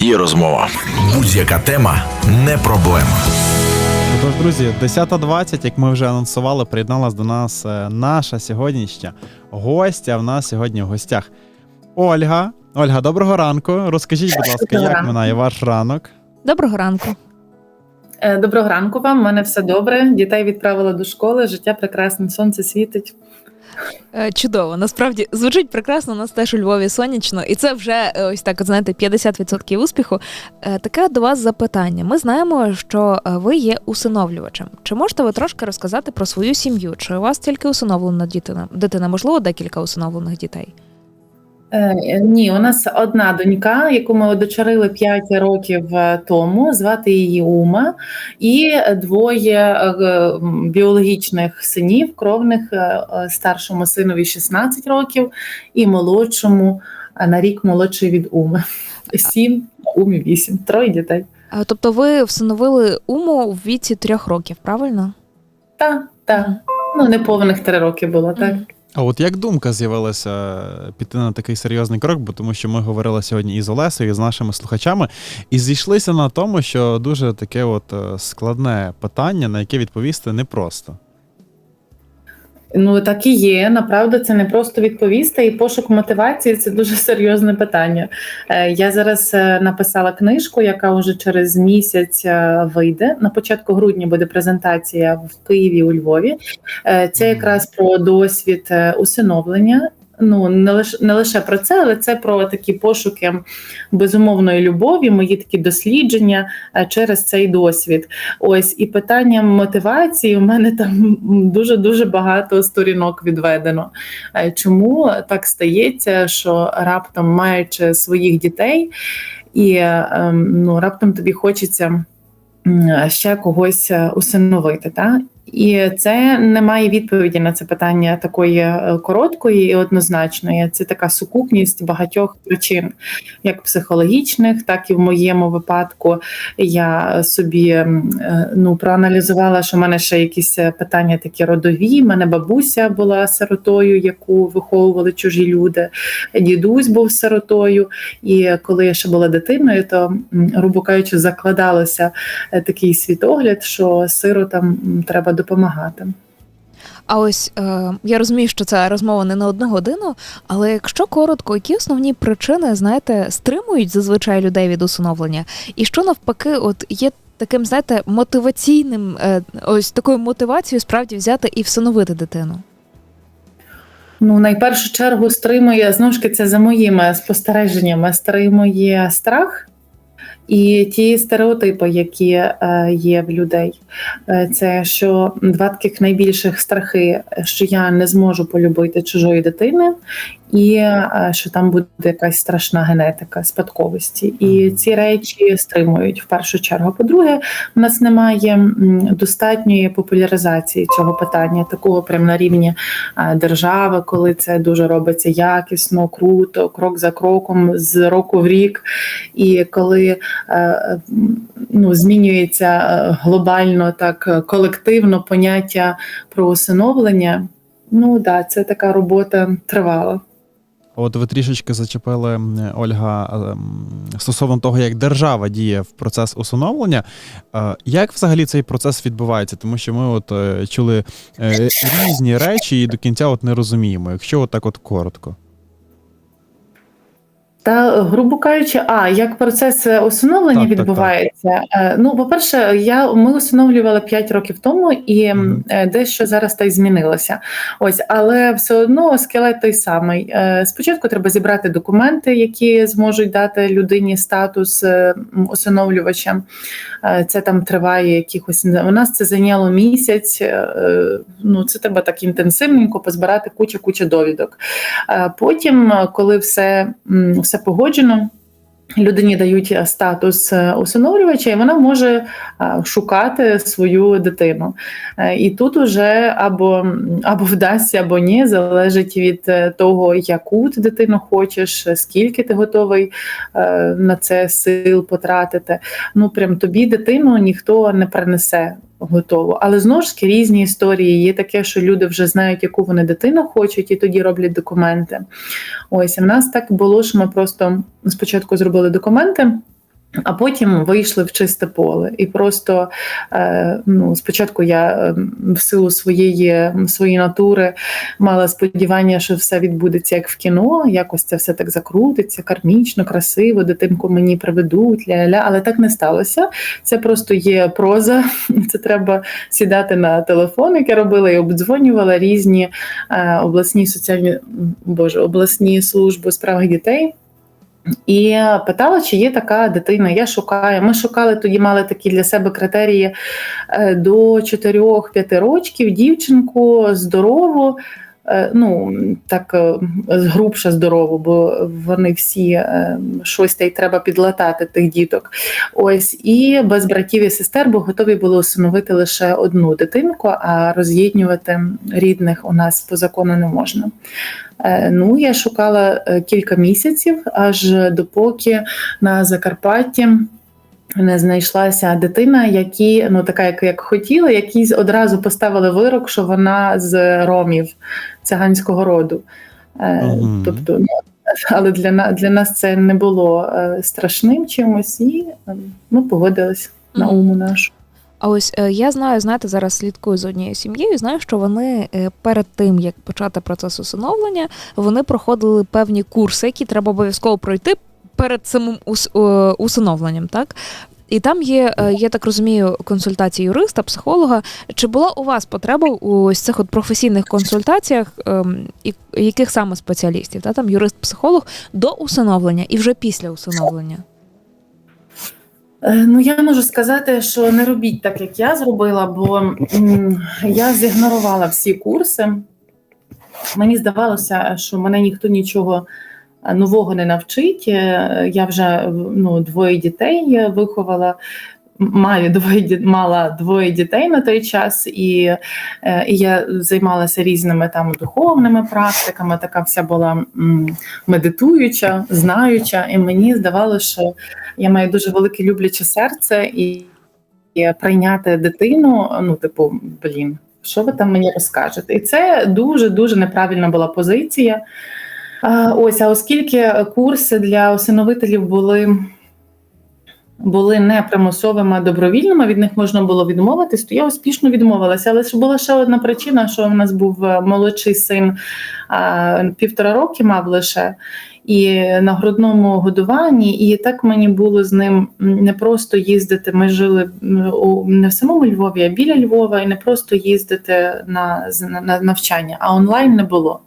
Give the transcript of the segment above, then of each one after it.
і розмова. Будь-яка тема не проблема. Тож, друзі, 10.20, як ми вже анонсували, приєдналась до нас е, наша сьогоднішня гостя. В нас сьогодні в гостях Ольга. Ольга, доброго ранку. Розкажіть, будь ласка, Доброго як ранку. минає ваш ранок? Доброго ранку. Е, Доброго ранку вам. У мене все добре. Дітей відправила до школи. Життя прекрасне, сонце світить. Е, Чудово. Насправді звучить прекрасно. У нас теж у Львові сонячно, і це вже е, ось так, знаєте, 50% успіху. Е, Таке до вас запитання. Ми знаємо, що ви є усиновлювачем. Чи можете ви трошки розказати про свою сім'ю? Чи у вас тільки усиновлена дитина? Дитина, можливо, декілька усиновлених дітей? Е, Ні, у нас одна донька, яку ми одочерили 5 років е, тому. Звати її Ума, і двоє е, біологічних синів, кровних старшому синові 16 років і молодшому на рік молодший від Уми. Сім, Умі вісім. Троє дітей. Тобто ви всиновили уму в віці трьох років, правильно? Та, та. Ну, неповних три роки було, так. Мгм. А от як думка з'явилася піти на такий серйозний крок, бо тому що ми говорили сьогодні і з Олесою, і з нашими слухачами, і зійшлися на тому, що дуже таке от е, складне питання, на яке відповісти непросто. Ну так і є. Направду це не просто відповісти, і пошук мотивації це дуже серйозне питання. Е, Я зараз е, написала книжку, яка вже через місяць е, вийде. На початку грудня буде презентація в Києві у Львові. Це якраз про досвід усиновлення. Ну не лише не лише про це, але це про такі пошуки безумовної любові, мої такі дослідження е, через цей досвід. Ось і питання мотивації у мене там дуже дуже багато сторінок відведено. Е, Чому так стається, що раптом маючи своїх дітей, і е, ем, ну раптом тобі хочеться ще когось усиновити, та? І це немає відповіді на це питання такої е, короткої і однозначної. Це така сукупність багатьох причин, як психологічних, так і в моєму випадку я собі е, ну проаналізувала, що в мене ще якісь е, питання такі родові. У мене бабуся була сиротою, яку виховували чужі люди. Дідусь був сиротою. І коли я ще була дитиною, то грубо кажучи, закладалося такий світогляд, що сиротам треба допомагати. А ось е, я розумію, що це розмова не на одну годину, але якщо коротко, які основні причини, знаєте, стримують зазвичай людей від усиновлення, і що навпаки, от є таким, знаєте, мотиваційним, е, ось такою мотивацією справді взяти і всиновити дитину? Ну, найпершу чергу стримує знову ж таки, це за моїми спостереженнями, стримує страх. І ті стереотипи, які е, є в людей, Е, це що два таких найбільших страхи, що я не зможу полюбити чужої дитини, і е, що там буде якась страшна генетика спадковості. І ці речі стримують в першу чергу. По-друге, у нас немає достатньої популяризації цього питання, такого прямо на рівні е, держави, коли це дуже робиться якісно, круто, крок за кроком, з року в рік. І коли е, ну, змінюється глобально так колективно поняття про усиновлення. Ну да, це така робота тривала. От ви трішечки зачепили Ольга ем, стосовно того, як держава діє в процес усиновлення. Е, Як взагалі цей процес відбувається? Тому що ми от е, чули е, різні речі і до кінця от не розуміємо, якщо от так от коротко. Та грубо кажучи, а як процес е, усиновлення Так, так, відбувається? Е, Ну, по-перше, я ми усиновлювали 5 років тому, і е, дещо зараз та й змінилося. Ось, але все одно скелет той самий. Спочатку треба зібрати документи, які зможуть дати людині статус усиновлювача. Це там триває якихось. У нас це зайняло місяць. Ну, це треба так інтенсивненько позбирати куча довідок. Потім, коли все, все погоджено. Людині дають е, статус е, усиновлювача, і вона може е, шукати свою дитину. І тут уже або, або вдасться, або ні, залежить від того, яку ти дитину хочеш, скільки ти готовий на це сил потратити. Ну прям тобі дитину ніхто не принесе готову. Але знову ж таки різні історії. Є таке, що люди вже знають, яку вони дитину хочуть, і тоді роблять документи. Ось і в нас так було, що ми просто спочатку зробили документи. А потім вийшли в чисте поле. І просто е, ну, спочатку я е, в силу своєї, своєї натури мала сподівання, що все відбудеться як в кіно, якось це все так закрутиться, кармічно, красиво, дитинку мені приведуть, ля-ля, але так не сталося. Це просто є проза. Це треба сідати на телефон, як я робила, і обдзвонювала різні е, обласні соціальні боже, обласні служби у справах дітей. І питала, чи є така дитина. Я шукаю. Ми шукали тоді, мали такі для себе критерії е, до 4-5 років, дівчинку здорову. Е, Ну, так е, грубше здорову, бо вони всі е, щось та й треба підлатати тих діток. Ось і без братів і сестер, бо готові були усиновити лише одну дитинку, а роз'єднювати рідних у нас по закону не можна. Ну, я шукала кілька місяців, аж допоки на Закарпатті не знайшлася дитина, які ну така, як, як хотіла, які одразу поставили вирок, що вона з ромів циганського роду. Е, Мгм. Тобто, ну, але для, на- для нас це не було е, страшним чимось, і е, ми погодились на уму нашу. А ось я знаю, знаєте, зараз слідкую за однією сім'єю. Знаю, що вони перед тим як почати процес усиновлення, вони проходили певні курси, які треба обов'язково пройти перед самим ус- е, усиновленням, так? І там є, е, я так розумію, консультації юриста, психолога. Чи була у вас потреба у ось цих от професійних консультаціях, ем, і яких саме спеціалістів? Та? Там юрист-психолог до усиновлення і вже після усиновлення? Е, Ну, я можу сказати, що не робіть так, як я зробила, бо я зігнорувала всі курси. Мені здавалося, що мене ніхто нічого нового не навчить. Е, Я вже ну, двоє дітей виховала. Маю двоє мала двоє дітей на той час, і, е, і я займалася різними там духовними практиками. Така вся була медитуюча, знаюча, і мені здавалося, що я маю дуже велике любляче серце і, і прийняти дитину. Ну, типу, блін, що ви там мені розкажете? І це дуже дуже неправильна була позиція. Ось, а оскільки курси для усиновителів були. Були не примусовими, а добровільними, від них можна було відмовитись, то я успішно відмовилася. Але ж була ще одна причина, що в нас був е, молодший син півтора роки мав лише і на грудному годуванні, і так мені було з ним не просто їздити. Ми жили у не в самому Львові, а біля Львова, і не просто їздити на, на навчання, а онлайн не було.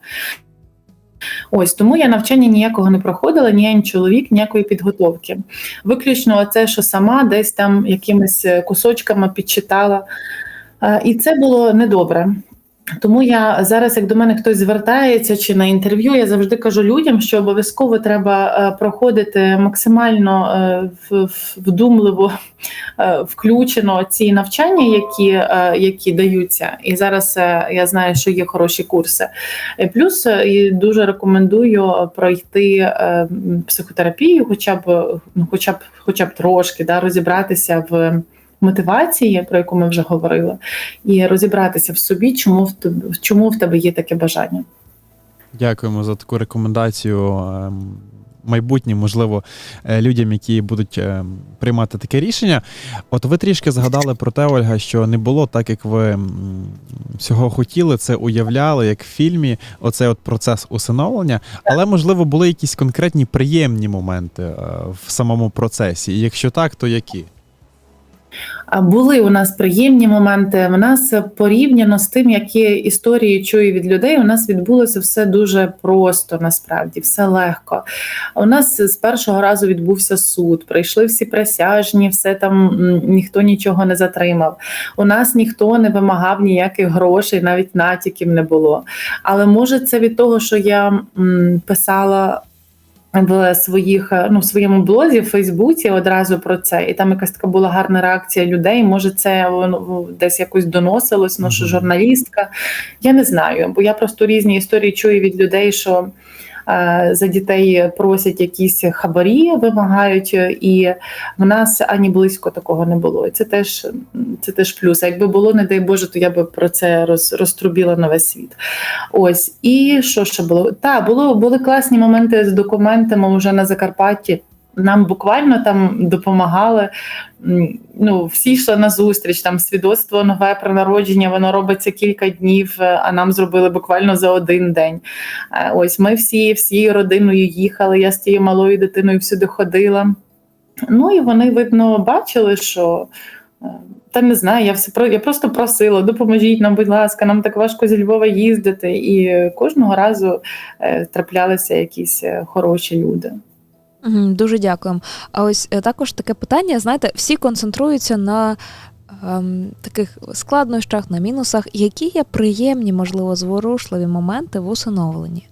Ось тому я навчання ніякого не проходила, ні чоловік, ніякої підготовки. Виключно це, що сама десь там якимись е, кусочками підчитала. Е, І це було недобре. Тому я зараз, як до мене хтось звертається чи на інтерв'ю, я завжди кажу людям, що обов'язково треба е, проходити максимально е, вдумливо, е, включено ці навчання, які, які даються. І зараз я знаю, що є хороші курси. Плюс дуже рекомендую пройти психотерапію, хоча б ну, хоча б хоча б трошки да, розібратися в мотивації, про яку ми вже говорили, і розібратися в собі, чому в тебе, чому в тебе є таке бажання. Дякуємо за таку рекомендацію. ем, Майбутнім, можливо, е, людям, які будуть ем, приймати таке рішення. От ви трішки згадали про те, Ольга, що не було так, як ви всього хотіли, це уявляли, як в фільмі, оцей от процес усиновлення. Але, можливо, були якісь конкретні приємні моменти е, в самому процесі. І якщо так, то які? Були у нас приємні моменти. У нас порівняно з тим, які історії чую від людей, у нас відбулося все дуже просто, насправді, все легко. У нас з першого разу відбувся суд, прийшли всі присяжні, все там ніхто нічого не затримав. У нас ніхто не вимагав ніяких грошей, навіть натяків не було. Але може це від того, що я писала в своїх е, ну в своєму блозі в Фейсбуці одразу про це, і там якась така була гарна реакція людей. Може, це воно десь якось доносилось, ну що журналістка. Я не знаю, бо я просто різні історії чую від людей, що. Е, За дітей просять якісь хабарі, вимагають, е, і в нас ані близько такого не було. І це теж це теж плюс. А якби було, не дай Боже, то я би про це роз, розтрубіла на весь світ. Ось і що ще було? Та було були класні моменти з документами вже на Закарпатті. Нам буквально там допомагали. Ну, всі йшли на зустріч, там свідоцтво нове про народження, воно робиться кілька днів, е, а нам зробили буквально за один день. Е, Ось ми всі всією родиною їхали. Я з тією малою дитиною всюди ходила. Ну і вони, видно, бачили, що. е, Та не знаю, я все про я просто просила, допоможіть нам, будь ласка, нам так важко зі Львова їздити. І кожного разу траплялися якісь хороші люди. Дуже дякуємо. А ось е, також таке питання: знаєте, всі концентруються на ем, таких складнощах, на мінусах. Які є приємні, можливо, зворушливі моменти в усиновленні?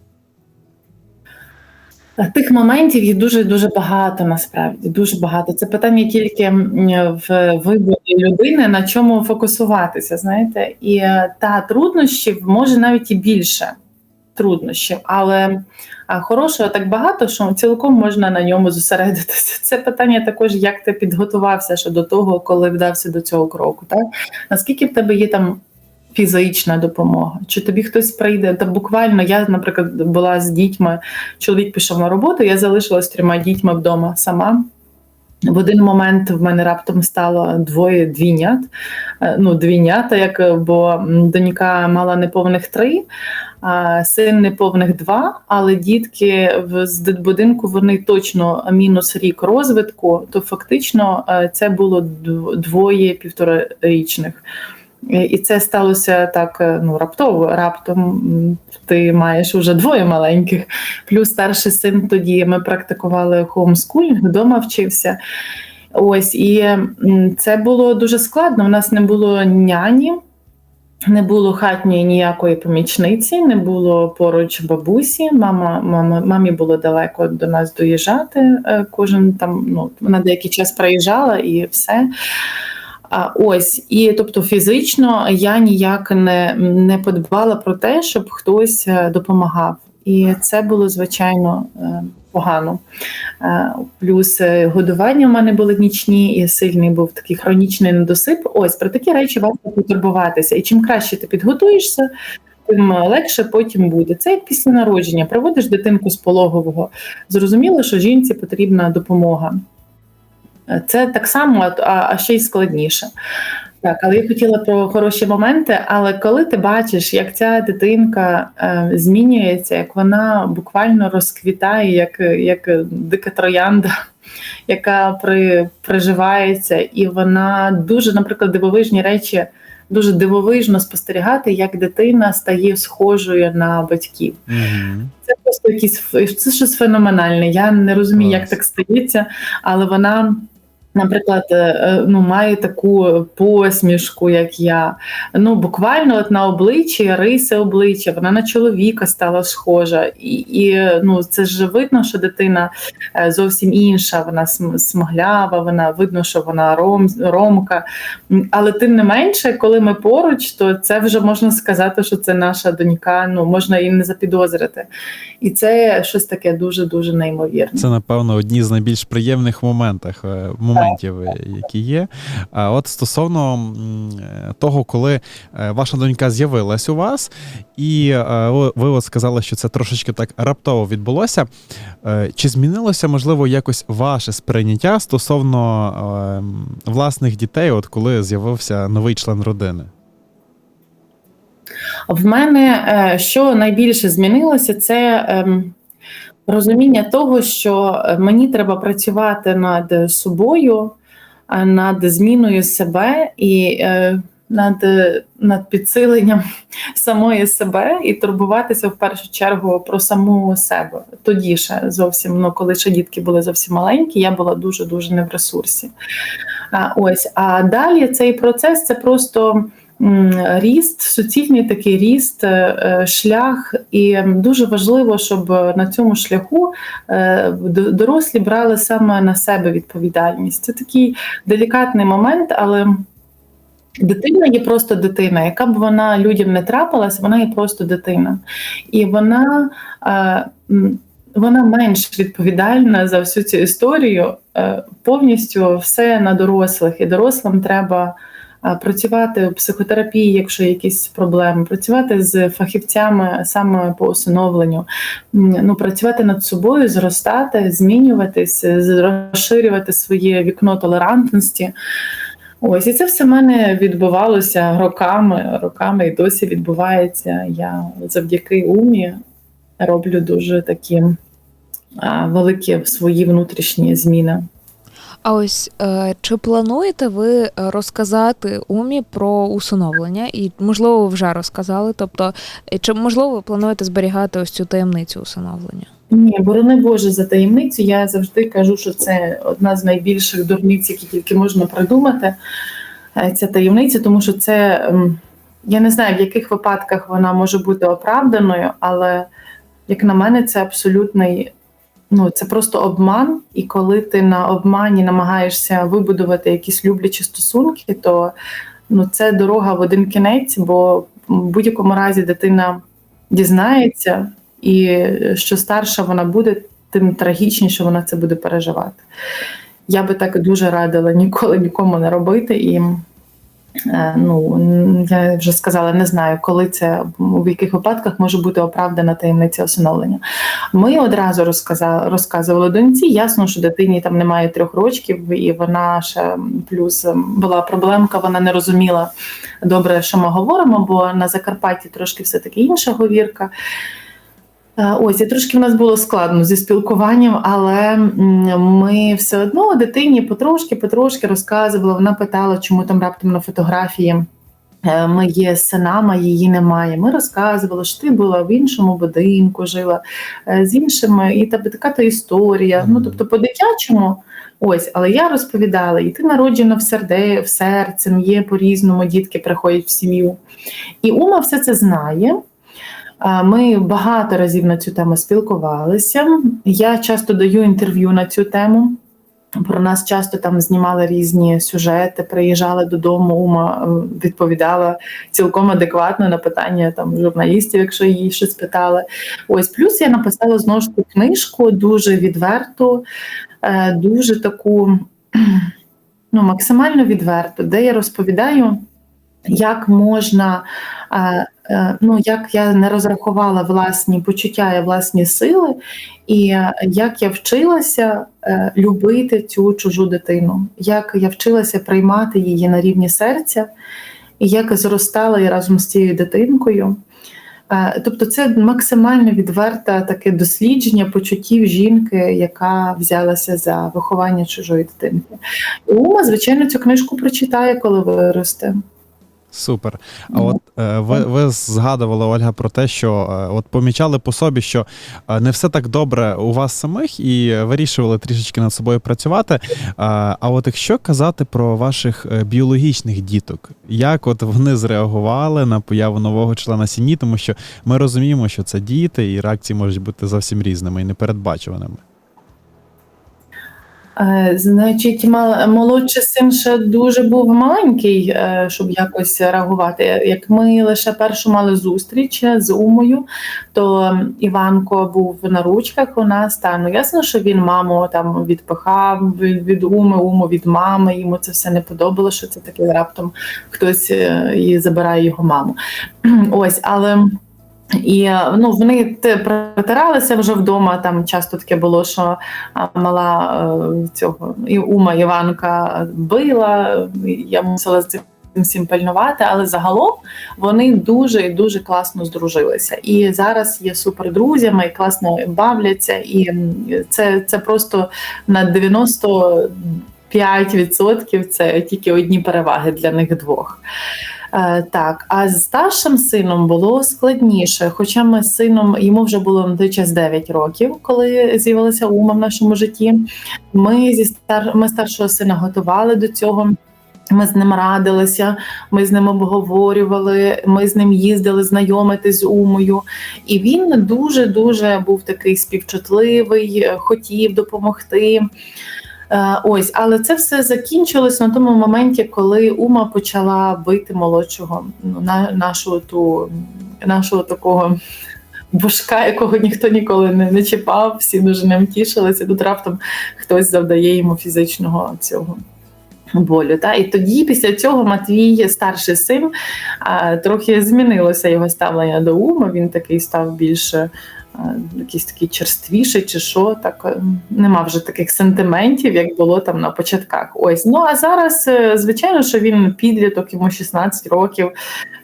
Тих моментів є дуже дуже багато насправді. Дуже багато. Це питання тільки в виборі людини, на чому фокусуватися. Знаєте, і е, та труднощів може навіть і більше труднощів, але хорошого так багато, що цілком можна на ньому зосередитися. Це питання також, як ти підготувався ще до того, коли вдався до цього кроку. Так наскільки в тебе є там фізична допомога? Чи тобі хтось прийде? Та буквально я, наприклад, була з дітьми. Чоловік пішов на роботу, я залишилась трьома дітьми вдома сама. В один момент в мене раптом стало двоє двійнят. Е, Ну, двійнята, як бо донька мала неповних три, а син неповних два. Але дітки в з вони точно мінус рік розвитку, то фактично е, це було двоє півторарічних. І це сталося так е, ну раптово. Раптом ти маєш уже двоє маленьких. Плюс старший син тоді ми практикували хоумскулінг, вдома вчився. Ось і це було дуже складно. У нас не було няні, не було хатньої ніякої помічниці, не було поруч бабусі. Мама, мама, мамі було далеко до нас доїжджати. е, Кожен там ну вона деякий час приїжджала і все. Ось і тобто фізично я ніяк не, не подбала про те, щоб хтось е, допомагав. І це було звичайно е, погано. Е, Плюс годування в мене були нічні, і сильний був такий хронічний недосип. Ось про такі речі варто потурбуватися. І чим краще ти підготуєшся, тим легше потім буде. Це як після народження. Проводиш дитинку з пологового. Зрозуміло, що жінці потрібна допомога. Це так само, а, а ще й складніше. Так, але я хотіла про хороші моменти. Але коли ти бачиш, як ця дитинка е, змінюється, як вона буквально розквітає, як, як дика троянда, яка при, приживається, і вона дуже, наприклад, дивовижні речі, дуже дивовижно спостерігати, як дитина стає схожою на батьків. Мгм. Це просто якісь це щось феноменальне. Я не розумію, як так стається, але вона. Наприклад, е, е, ну має таку посмішку, як я. Ну буквально от на обличчі, риси обличчя, вона на чоловіка стала схожа, і, і ну це ж видно, що дитина е, зовсім інша. Вона см- смаглява, вона видно, що вона ром, ромка. Але тим не менше, коли ми поруч, то це вже можна сказати, що це наша донька. Ну можна її не запідозрити. І це щось таке дуже дуже неймовірне. Це, напевно, одні з найбільш приємних моментах, е, моментів, е, які є. А от стосовно е, того, коли е, ваша донька з'явилась у вас, і ви- от сказали, що це трошечки так раптово відбулося. Чи змінилося, можливо, якось ваше сприйняття стосовно власних дітей, от коли з'явився новий член родини? В мене що найбільше змінилося, це ем, розуміння того, що е, мені треба працювати над собою, над зміною себе і е, над, над підсиленням самої себе і турбуватися в першу чергу про саму себе. Тоді ще зовсім, ну коли ще дітки були зовсім маленькі, я була дуже дуже не в ресурсі. А, ось а далі цей процес це просто. Ріст, суцільний такий ріст, е, е, шлях, і дуже важливо, щоб на цьому шляху е, дорослі брали саме на себе відповідальність. Це такий делікатний момент, але дитина є просто дитина. Яка б вона людям не трапилась, вона є просто дитина. І вона, вона менш відповідальна за всю цю історію. Повністю все на дорослих, і дорослим треба працювати у психотерапії, якщо якісь проблеми, працювати з фахівцями саме по усиновленню, ну, працювати над собою, зростати, змінюватись, розширювати своє вікно толерантності. Ось і це все в мене відбувалося роками, роками і досі відбувається. Я завдяки умі роблю дуже такі великі свої внутрішні зміни. А ось е, чи плануєте ви е, розказати умі про усиновлення? І можливо, ви вже розказали? Тобто, е, чи можливо ви плануєте зберігати ось цю таємницю усиновлення? Ні, борони Боже за таємницю. Я завжди кажу, що це одна з найбільших дурниць, які тільки можна придумати. Ця таємниця, тому що це я не знаю, в яких випадках вона може бути оправданою, але як на мене, це абсолютний. Ну, це просто обман, і коли ти на обмані намагаєшся вибудувати якісь люблячі стосунки, то ну, це дорога в один кінець, бо в будь-якому разі дитина дізнається, і що старша вона буде, тим трагічніше вона це буде переживати. Я би так дуже радила ніколи нікому не робити. І е, ну, я вже сказала, не знаю, коли це в яких випадках може бути оправдана таємниця усиновлення. Ми одразу розказали, розказували доньці. Ясно, що дитині там немає трьох рочків, і вона ще плюс була проблемка, вона не розуміла добре, що ми говоримо, бо на Закарпатті трошки все-таки інша говірка. Е, Ось і трошки в нас було складно зі спілкуванням, але ми все одно дитині потрошки, потрошки розказували. Вона питала, чому там раптом на фотографії. е, Ми є синами, її немає. Ми розказували, що ти була в іншому будинку, жила е, з іншими, і та така то історія. Ну тобто, по-дитячому, ось, але я розповідала, і ти народжена в серде, в серцем, є по-різному, дітки приходять в сім'ю. І Ума все це знає. Ми багато разів на цю тему спілкувалися. Я часто даю інтерв'ю на цю тему. Про нас часто там знімали різні сюжети, приїжджали додому. Ума е, відповідала цілком адекватно на питання там журналістів, якщо її щось питали. Ось плюс я написала знову ж таки книжку дуже відверту, е, дуже таку ну, максимально відверту, де я розповідаю, як можна. Е, Ну, як я не розрахувала власні почуття і власні сили, і е, як я вчилася е, любити цю чужу дитину, як я вчилася приймати її на рівні серця, і як зростала я разом з цією дитинкою. Тобто, це максимально відверте таке дослідження почуттів жінки, яка взялася за виховання чужої дитинки. Ума, звичайно, цю книжку прочитає, коли виросте. Супер. А от е, ви, ви згадували, Ольга, про те, що е, от помічали по собі, що е, не все так добре у вас самих, і вирішували трішечки над собою працювати. А от якщо казати про ваших біологічних діток, як от вони зреагували на появу нового члена сім'ї, тому що ми розуміємо, що це діти, і реакції можуть бути зовсім різними і непередбачуваними. Е, Значить, молодший син ще дуже був маленький, е, щоб якось реагувати. Як ми лише першу мали зустріч з Умою, то Іванко був на ручках у нас. Та ну ясно, що він маму там відпихав від, уми, уму від мами. Йому це все не подобалося, що це таке раптом хтось е, і забирає його маму. Ось, але. І е, ну вони протиралися вже вдома. Там часто таке було, що мала е, цього і ума Іванка била. Я мусила з цим всім пильнувати, але загалом вони дуже і дуже класно здружилися. І зараз є супер друзями, і класно бавляться, і це, це просто на 95% це тільки одні переваги для них двох. Е, Так, а з старшим сином було складніше. Хоча ми з сином йому вже було на той час 9 років, коли з'явилася ума в нашому житті. Ми зі стар... ми старшого сина готували до цього. Ми з ним радилися, ми з ним обговорювали, ми з ним їздили знайомитись з умою. І він дуже дуже був такий співчутливий, е, хотів допомогти. Е, Ось, але це все закінчилось на тому моменті, коли Ума почала бити молодшого ну, на нашого ту нашого такого бушка, якого ніхто ніколи не, не чіпав, всі дуже ним тішилися. Тут раптом хтось завдає йому фізичного цього болю. Та? І тоді, після цього, Матвій, старший син, трохи змінилося його ставлення до ума. Він такий став більше. А, Якийсь такий черствіший, чи що, так е, нема вже таких сентиментів, як було там на початках. Ось ну а зараз, е, звичайно, що він підліток, йому 16 років.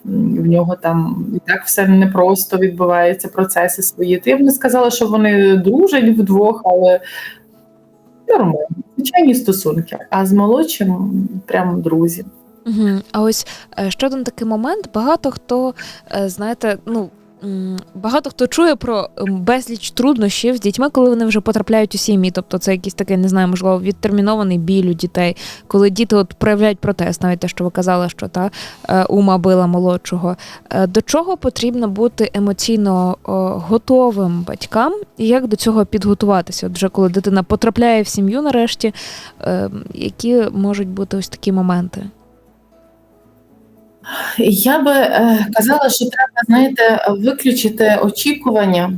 В нього там і так все непросто відбуваються процеси свої. Я б не сказала, що вони дружать вдвох, але нормально, звичайні стосунки. А з молодшим прям друзі. Угу. А ось е, ще один такий момент. Багато хто, е, знаєте, ну. Багато хто чує про безліч труднощів з дітьми, коли вони вже потрапляють у сім'ї. Тобто це якийсь такий, не знаю, можливо, відтермінований біль у дітей, коли діти от проявляють протест, навіть те, що ви казали, що та е, ума била молодшого. Е, До чого потрібно бути емоційно готовим батькам, і як до цього підготуватися? От вже коли дитина потрапляє в сім'ю нарешті, е, які можуть бути ось такі моменти? Я би е, казала, що треба, знаєте, виключити очікування,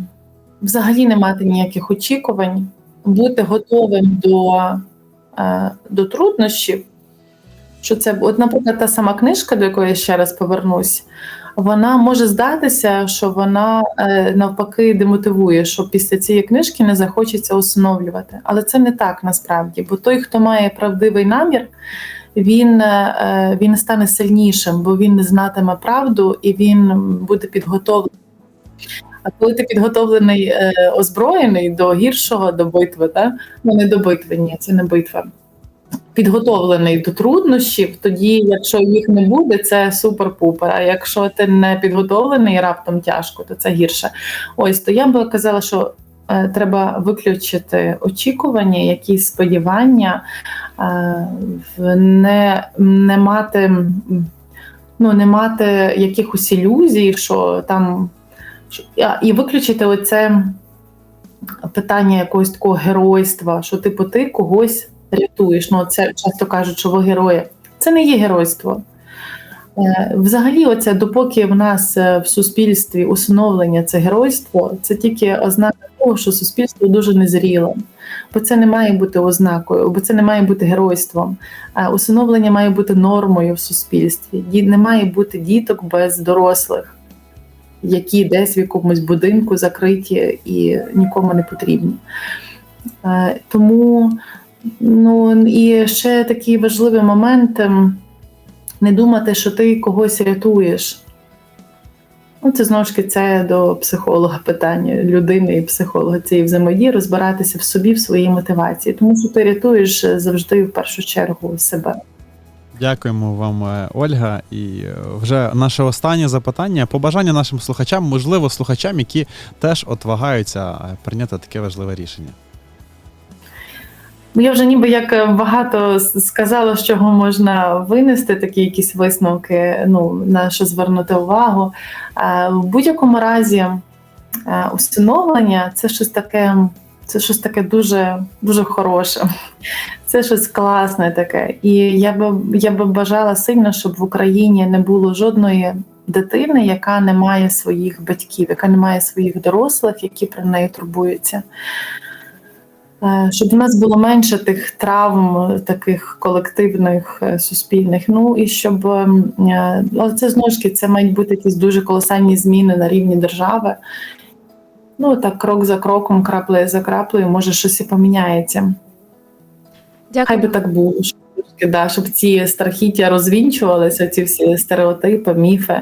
взагалі не мати ніяких очікувань, бути готовим до, е, до труднощів. Що це, от, наприклад, та сама книжка, до якої я ще раз повернусь, вона може здатися, що вона е, навпаки демотивує, що після цієї книжки не захочеться усиновлювати. Але це не так насправді, бо той, хто має правдивий намір, він, е, він стане сильнішим, бо він не знатиме правду і він буде підготовлений. А коли ти підготовлений е, озброєний до гіршого, до битви, та? ну не до битви, ні, це не битва. Підготовлений до труднощів, тоді, якщо їх не буде, це супер-пупер. А якщо ти не підготовлений раптом тяжко, то це гірше. Ось то я би казала, що е, треба виключити очікування, якісь сподівання, не, не мати. Ну, не мати якихось ілюзій, що там і виключити оце питання якогось такого геройства, що типу ти когось рятуєш. Ну, це часто кажуть, що ви герої. Це не є геройство. Е, Взагалі, оце допоки в нас е, в суспільстві усиновлення це геройство, це тільки ознака того, що суспільство дуже незріле. Бо це не має бути ознакою, бо це не має бути геройством. Е, Усиновлення має бути нормою в суспільстві. Не має бути діток без дорослих, які десь в якомусь будинку закриті і нікому не потрібні. Тому ну і ще такий важливий момент ем, не думати, що ти когось рятуєш. Ну, це знову ж таки це до психолога питання людини і психолога цієї взаємодії розбиратися в собі, в своїй мотивації, тому що ти рятуєш е, завжди в першу чергу себе. Дякуємо вам, е, Ольга. І е, вже наше останнє запитання. Побажання нашим слухачам, можливо, слухачам, які теж от вагаються прийняти таке важливе рішення. Ну, Я вже ніби як е, багато сказала, з чого можна винести такі якісь висновки, ну, на що звернути увагу. Е, В будь-якому разі е, усиновлення це щось таке, це щось таке дуже, дуже хороше. Це щось класне таке. І я би, я би бажала сильно, щоб в Україні не було жодної дитини, яка не має своїх батьків, яка не має своїх дорослих, які про неї турбуються. Е, Щоб в нас було менше тих травм, таких колективних, е, суспільних. Ну і щоб ем, е, але це знову ж таки це мають бути якісь дуже колосальні зміни на рівні держави. Ну так, крок за кроком, краплею за краплею, може щось і поміняється. Хай би так було. Щоб, да, щоб ці страхіття розвінчувалися, ці всі стереотипи, міфи,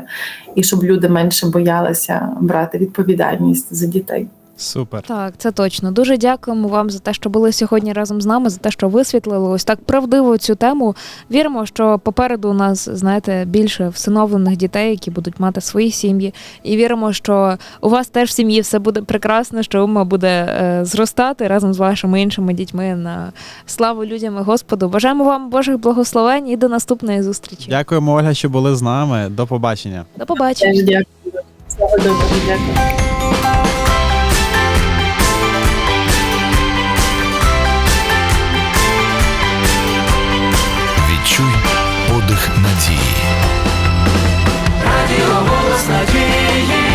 і щоб люди менше боялися брати відповідальність за дітей. Супер. Так, це точно. Дуже дякуємо вам за те, що були сьогодні разом з нами, за те, що висвітлили ось так правдиво цю тему. Віримо, що попереду у нас, знаєте, більше всиновлених дітей, які будуть мати свої сім'ї. І віримо, що у вас теж в сім'ї все буде прекрасно, що ума буде е, зростати разом з вашими іншими дітьми на славу людям і Господу. Бажаємо вам Божих благословень і до наступної зустрічі. Дякуємо, Ольга, що були з нами. До побачення. До побачення. Теж дякую. надії. Радіо голос надії.